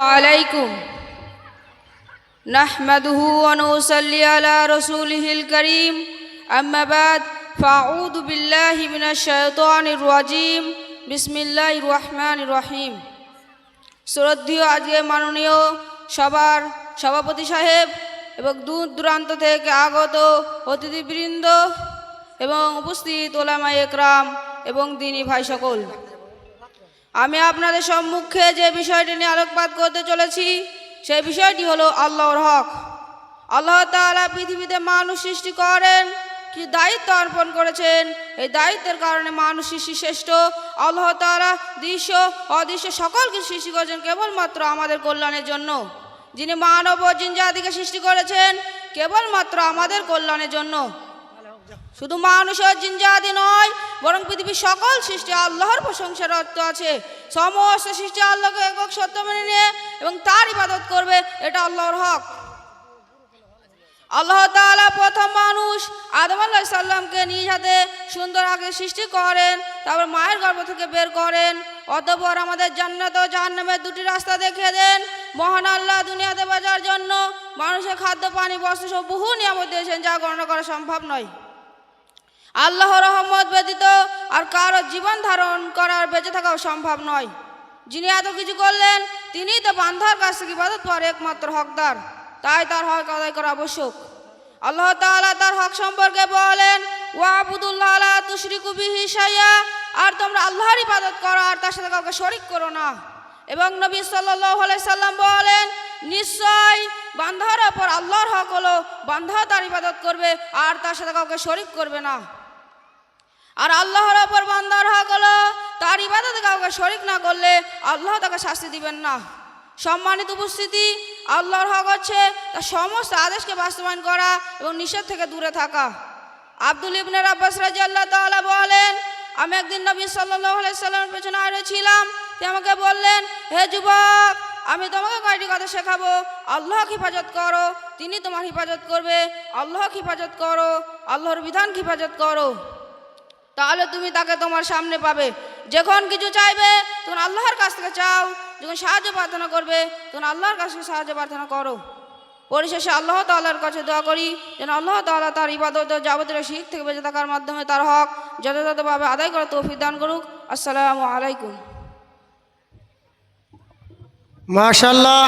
عليكم نحمده ونصلي على رسوله الكريم أما بعد فأعوذ بالله من الشيطان الرجيم بسم الله الرحمن الرحيم শ্রদ্ধীয় আজকে মাননীয় সবার সভাপতি সাহেব এবং দূর দূরান্ত থেকে আগত অতিথিবৃন্দ এবং উপস্থিত ওলামা একরাম এবং দিনী ভাই সকল আমি আপনাদের সম্মুখে যে বিষয়টি নিয়ে আলোকপাত করতে চলেছি, সেই বিষয়টি হলো আল্লাহর হক। আল্লাহ তাআলা পৃথিবীতে মানুষ সৃষ্টি করেন, কি দায়িত্ব অর্পণ করেছেন, এই দায়িত্বের কারণে মানুষ সৃষ্টি শ্রেষ্ঠ। আল্লাহ তাআলা দৃশ্য, অদৃশ্য সকলকে সৃষ্টি করেছেন কেবলমাত্র আমাদের কল্যাণের জন্য। যিনি মানব ও জিন জাতিকে সৃষ্টি করেছেন, কেবলমাত্র আমাদের কল্যাণের জন্য। শুধু মানুষ ও জিনজাতি নয়, বরং পৃথিবীর সকল সৃষ্টি আল্লাহর প্রশংসার অর্থ আছে। সমস্ত সৃষ্টি আল্লাহকে একক সত্য মেনে নিয়ে এবং তার ইবাদত করবে, এটা আল্লাহর হক। আল্লাহ তাআলা প্রথম মানুষ আদম আল্লাহ সাল্লামকে নিজ হাতে সুন্দর আগে সৃষ্টি করেন, তারপর মায়ের গর্ভ থেকে বের করেন, অতঃপর আমাদের জান্নাত ও জাহান্নামের দুটি রাস্তা দেখিয়ে দেন। মহান আল্লাহ দুনিয়াতে বাজার জন্য মানুষের খাদ্য, পানি, বস্ত্র সব বহু নিয়ামত দিয়েছেন, যা গণনা করা সম্ভব নয়। আল্লাহ রহমত ব্যতীত আর কারও জীবন ধারণ করার বেঁচে থাকাও সম্ভব নয়। যিনি এত কিছু করলেন তিনি তো বান্ধার কাছ থেকে ইবাদত পাওয়ার একমাত্র হকদার। তাই তার হক আদায় করা আবশ্যক। আল্লাহ তাআলা তার হক সম্পর্কে বলেন ওয়াবুদুল্লাহ আলা তুশরিকু বিহি শাইয়া আর তোমরা আল্লাহর ইবাদত করো আর তার সাথে কাউকে শরিক করো না। এবং নবী সাল্লাল্লাহু আলাইহি সাল্লাম বলেন, নিশ্চয় বান্ধার ওপর আল্লাহর হক হলো বান্ধা তার ইবাদত করবে আর তার সাথে কাউকে শরিক করবে না। আর আল্লাহর ওপর বান্দার হক হলো তার ইবাদতে কাউকে শরিক না করলে আল্লাহ তাকে শাস্তি দিবেন না। সম্মানিত উপস্থিতি, আল্লাহর হক হচ্ছে তার সমস্ত আদেশকে বাস্তবায়ন করা এবং নিষেধ থেকে দূরে থাকা। আব্দুল ইবনের আব্বাস রাজি আল্লাহ তাআলা বলেন, আমি একদিন নবী আলাইহি সাল্লামের পেছনে আরে ছিলাম। তিনি আমাকে বললেন, হে যুবক, আমি তোমাকে কয়টি কথা শেখাবো? আল্লাহ হিফাজত করো, তিনি তোমার হিফাজত করবে। আল্লাহ হিফাজত করো, আল্লাহর বিধান হিফাজত করো। তাহলে তুমি তাকে তোমার সামনে পাবে। যখন কিছু চাইবে, তখন আল্লাহর কাছ থেকে চাও। যখন সাহায্য প্রার্থনা করবে, তখন আল্লাহর কাছ থেকে সাহায্য প্রার্থনা করো। পরিশেষে আল্লাহ তাল্লাহর কাছে দোয়া করি, যেন আল্লাহ তাআলা তার ইবাদত যাবতীয় শিখ থেকে বেঁচে থাকার মাধ্যমে তার হক যথাযথভাবে আদায় করার তৌফিক দান করুক। আসসালামু আলাইকুম। মাশাল্লাহ